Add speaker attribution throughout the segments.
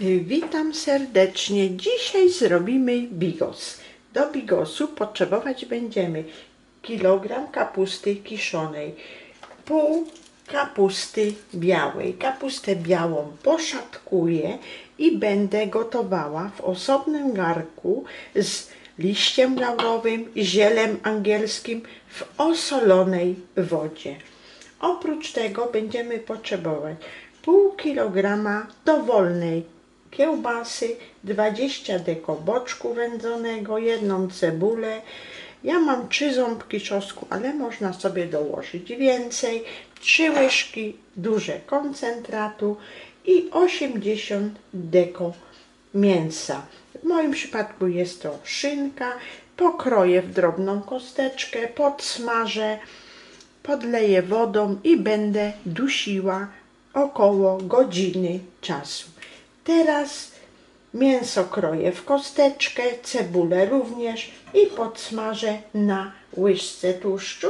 Speaker 1: Witam serdecznie. Dzisiaj zrobimy bigos. Do bigosu potrzebować będziemy kilogram kapusty kiszonej, pół kapusty białej. Kapustę białą poszatkuję i będę gotowała w osobnym garku z liściem laurowym, zielem angielskim w osolonej wodzie. Oprócz tego będziemy potrzebować pół kilograma dowolnej kiełbasy, 20 deko boczku wędzonego, jedną cebulę. Ja mam trzy ząbki czosnku, ale można sobie dołożyć więcej. Trzy łyżki duże koncentratu i 80 deko mięsa. W moim przypadku jest to szynka. Pokroję w drobną kosteczkę, podsmażę podleję wodą i będę dusiła około godziny czasu. Teraz mięso kroję w kosteczkę, cebulę również i podsmażę na łyżce tłuszczu.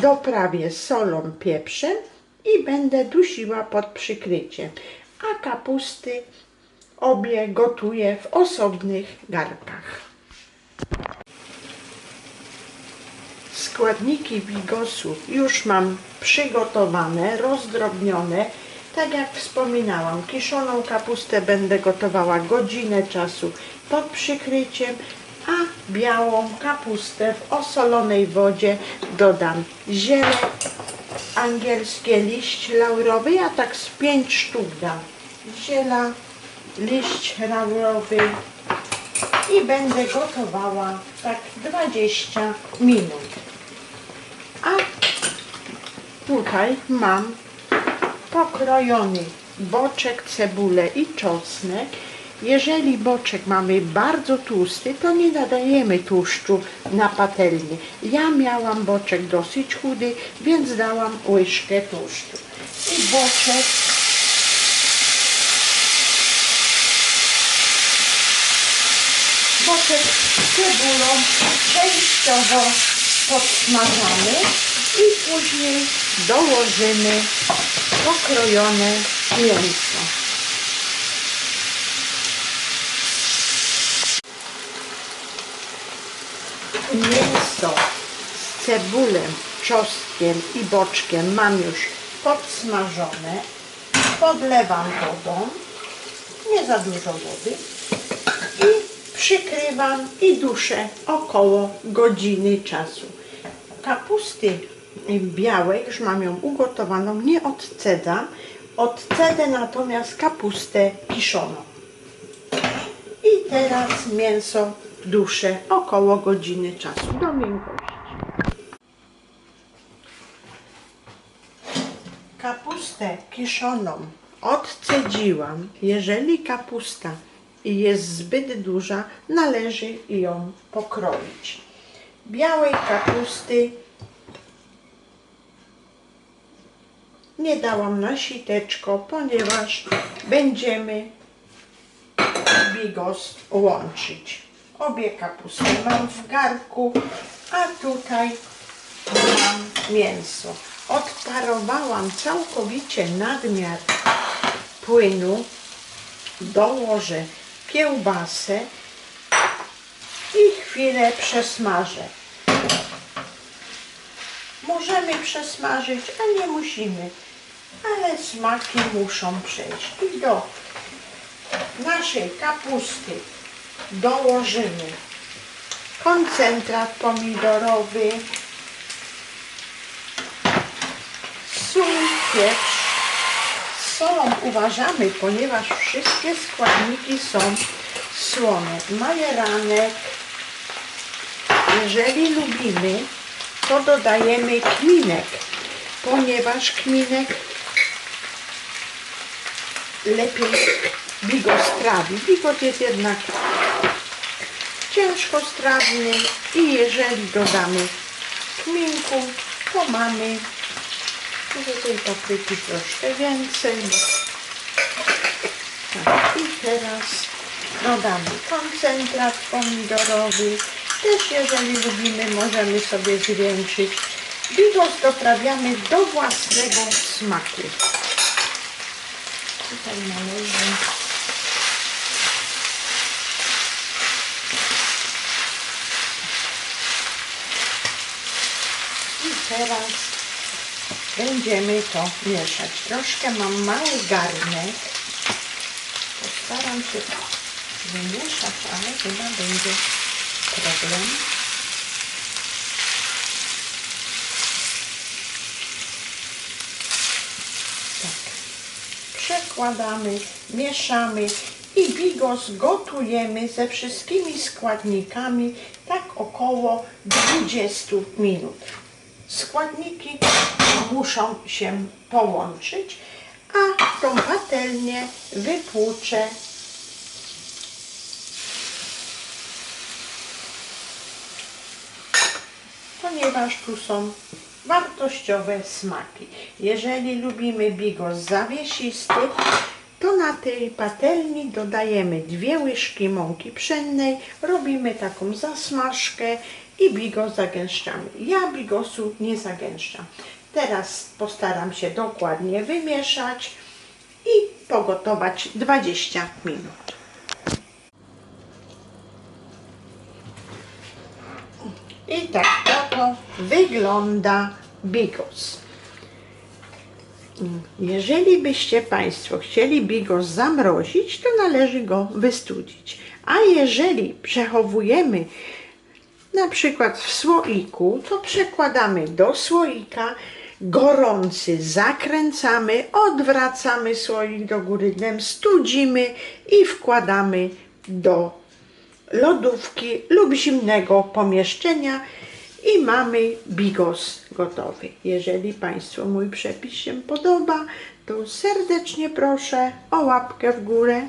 Speaker 1: Doprawię solą, pieprzem i będę dusiła pod przykryciem. A kapusty obie gotuję w osobnych garkach. Składniki bigosu już mam przygotowane, rozdrobnione. Tak jak wspominałam, kiszoną kapustę będę gotowała godzinę czasu pod przykryciem, a białą kapustę w osolonej wodzie dodam ziele angielskie, liść laurowy, ja tak z pięć sztuk dam. Ziela, liść laurowy i będę gotowała tak 20 minut. A tutaj mam pokrojony boczek, cebulę i czosnek. Jeżeli boczek mamy bardzo tłusty, to nie dodajemy tłuszczu na patelnię. Ja miałam boczek dosyć chudy, więc dałam łyżkę tłuszczu. I boczek boczek cebulą częściowo podsmażamy i później dołożymy pokrojone mięso. Mięso z cebulą, czosnkiem i boczkiem mam już podsmażone. Podlewam wodą, nie za dużo wody i przykrywam i duszę około godziny czasu. Kapusty białej, już mam ją ugotowaną, nie odcedzam. Odcedzę natomiast kapustę kiszoną. I teraz mięso duszę około godziny czasu do miękkości. Kapustę kiszoną odcedziłam. Jeżeli kapusta jest zbyt duża, należy ją pokroić. Białej kapusty nie dałam na siteczko, ponieważ będziemy bigos łączyć. Obie kapusty mam w garku, a tutaj mam mięso. Odparowałam całkowicie nadmiar płynu. Dołożę kiełbasę i chwilę przesmażę. Możemy przesmażyć, a nie musimy, ale smaki muszą przejść. I do naszej kapusty dołożymy koncentrat pomidorowy, sól, pieprz. Solą uważamy, ponieważ wszystkie składniki są słone. Majeranek, jeżeli lubimy, to dodajemy kminek, ponieważ kminek lepiej bigos trawi. Bigos jest jednak ciężko strawny i jeżeli dodamy kminku, to mamy może tej papryki troszkę więcej. Tak, i teraz dodamy koncentrat pomidorowy. Też jeżeli lubimy, możemy sobie zwiększyć. Bigos doprawiamy do własnego smaku tutaj należy. I teraz będziemy to mieszać. Troszkę mam mały garnek. Postaram się wymieszać ale chyba będzie problem. Mieszamy i bigos gotujemy ze wszystkimi składnikami tak około 20 minut. Składniki muszą się połączyć, a tą patelnię wypłuczę ponieważ tu są wartościowe smaki. Jeżeli lubimy bigos zawiesisty, to na tej patelni dodajemy dwie łyżki mąki pszennej, robimy taką zasmażkę i bigos zagęszczamy. Ja bigosu nie zagęszczam. Teraz postaram się dokładnie wymieszać i pogotować 20 minut. I tak wygląda bigos. Jeżeli byście Państwo chcieli bigos zamrozić, to należy go wystudzić. A jeżeli przechowujemy na przykład w słoiku, to przekładamy do słoika, gorący zakręcamy, odwracamy słoik do góry dnem, studzimy i wkładamy do lodówki lub zimnego pomieszczenia i mamy bigos gotowy. Jeżeli Państwu mój przepis się podoba, to serdecznie proszę o łapkę w górę